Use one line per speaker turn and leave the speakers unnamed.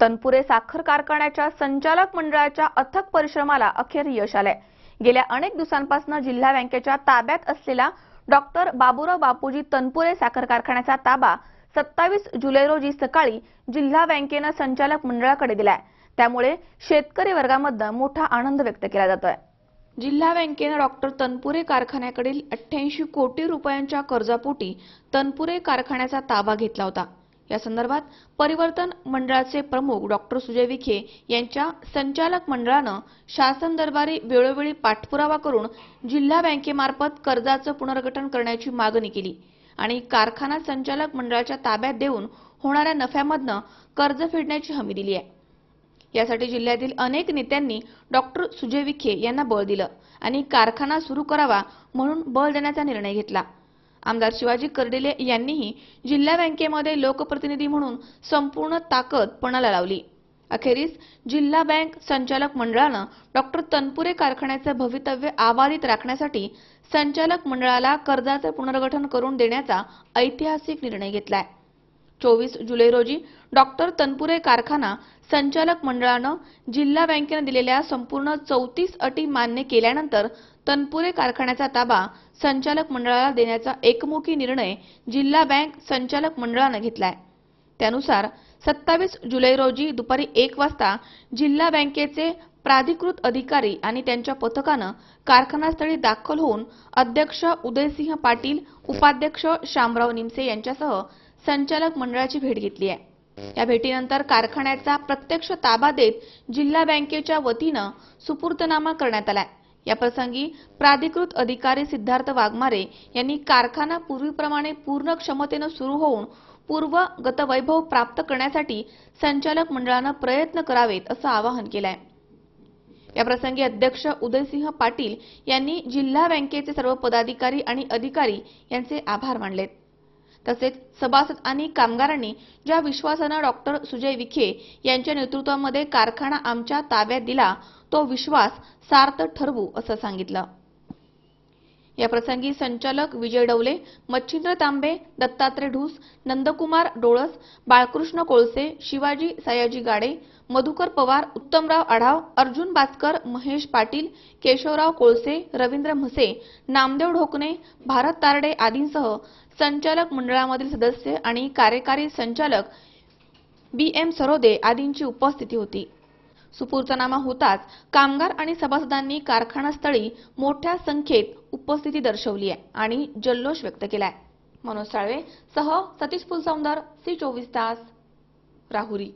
तनपुरे साखर कारखान्याच्या संचालक मंडळाच्या अथक परिश्रमाला अखेर यश आलंय. गेल्या अनेक दिवसांपासून जिल्हा बँकेच्या ताब्यात असलेला डॉक्टर बाबुराव बापूजी तनपुरे साखर कारखान्याचा ताबा सत्तावीस जुलै रोजी सकाळी जिल्हा बँकेनं संचालक मंडळाकडे दिलाय. त्यामुळे शेतकरी वर्गामध्ये मोठा आनंद व्यक्त केला जातोय. जिल्हा बँकेनं डॉक्टर तनपुरे कारखान्याकडील अठ्ठ्याऐंशी कोटी रुपयांच्या कर्जापोटी तनपुरे कारखान्याचा ताबा घेतला होता. या संदर्भात परिवर्तन मंडळाचे प्रमुख डॉक्टर सुजय विखे यांच्या संचालक मंडळानं शासन दरबारी वेळोवेळी पाठपुरावा करून जिल्हा बँकेमार्फत कर्जाचं पुनर्गठन करण्याची मागणी केली आणि कारखाना संचालक मंडळाच्या ताब्यात देऊन होणाऱ्या नफ्यामधनं कर्ज फेडण्याची हमी दिली आहे. यासाठी जिल्ह्यातील अनेक नेत्यांनी डॉक्टर सुजय विखे यांना बळ दिलं आणि कारखाना सुरू करावा म्हणून बळ देण्याचा निर्णय घेतला. आमदार शिवाजी कर्डिले यांनीही जिल्हा बँकेमध्ये लोकप्रतिनिधी म्हणून संपूर्ण ताकद पणाला लावली. अखेरीस जिल्हा बँक संचालक मंडळानं डॉक्टर तनपुरे कारखान्याचं भवितव्य आवारीत राखण्यासाठी संचालक मंडळाला कर्जाचं पुनर्गठन करून देण्याचा ऐतिहासिक निर्णय घेतलाय. चोवीस जुलै रोजी डॉक्टर तनपुरे कारखाना संचालक मंडळानं जिल्हा बँकेनं दिलेल्या संपूर्ण चौतीस अटी मान्य केल्यानंतर तनपुरे कारखान्याचा ताबा संचालक मंडळाला देण्याचा एकमुखी निर्णय जिल्हा बँक संचालक मंडळानं घेतलाय. त्यानुसार सत्तावीस जुलै रोजी दुपारी एक वाजता जिल्हा बँकेचे प्राधिकृत अधिकारी आणि त्यांच्या पथकानं कारखानास्थळी दाखल होऊन अध्यक्ष उदयसिंह पाटील उपाध्यक्ष शामराव निमसे यांच्यासह संचालक मंडळाची भेट घेतली आहे. या भेटीनंतर कारखान्याचा प्रत्यक्ष ताबा देत जिल्हा बँकेच्या वतीनं सुपूर्तनामा करण्यात आलाय. याप्रसंगी प्राधिकृत अधिकारी सिद्धार्थ वाघमारे यांनी कारखाना पूर्वीप्रमाणे पूर्ण क्षमतेनं सुरू होऊन पूर्व गतवैभव प्राप्त करण्यासाठी संचालक मंडळानं प्रयत्न करावेत असं आवाहन केलंय. याप्रसंगी अध्यक्ष उदयसिंह पाटील यांनी जिल्हा बँकेचे सर्व पदाधिकारी आणि अधिकारी यांचे आभार मानलेत. तसेच सभासद आणि कामगारांनी ज्या विश्वासानं डॉक्टर सुजय विखे यांच्या नेतृत्वामध्ये कारखाना आमच्या ताब्यात दिला तो विश्वास सार्थ ठरवू असं सांगितलं. याप्रसंगी संचालक विजय डवले मच्छिंद्र तांबे दत्तात्रय ढूस नंदकुमार डोळस बाळकृष्ण कोळसे शिवाजी सयाजी गाडे मधुकर पवार उत्तमराव आढाव अर्जुन बाचकर महेश पाटील केशवराव कोळसे रवींद्र म्हसे नामदेव ढोकणे भारत तारडे आदींसह संचालक मंडळामधील सदस्य आणि कार्यकारी संचालक बी एम सरोदे आदींची उपस्थिती होती. सुपूर्तनामा होताच कामगार आणि सभासदांनी कारखानास्थळी मोठ्या संख्येत उपस्थिती दर्शवली आहे आणि जल्लोष व्यक्त केलाय. मनोज साळवे सह सतीश फुलसौंदर सी चोवीस तास राहुरी.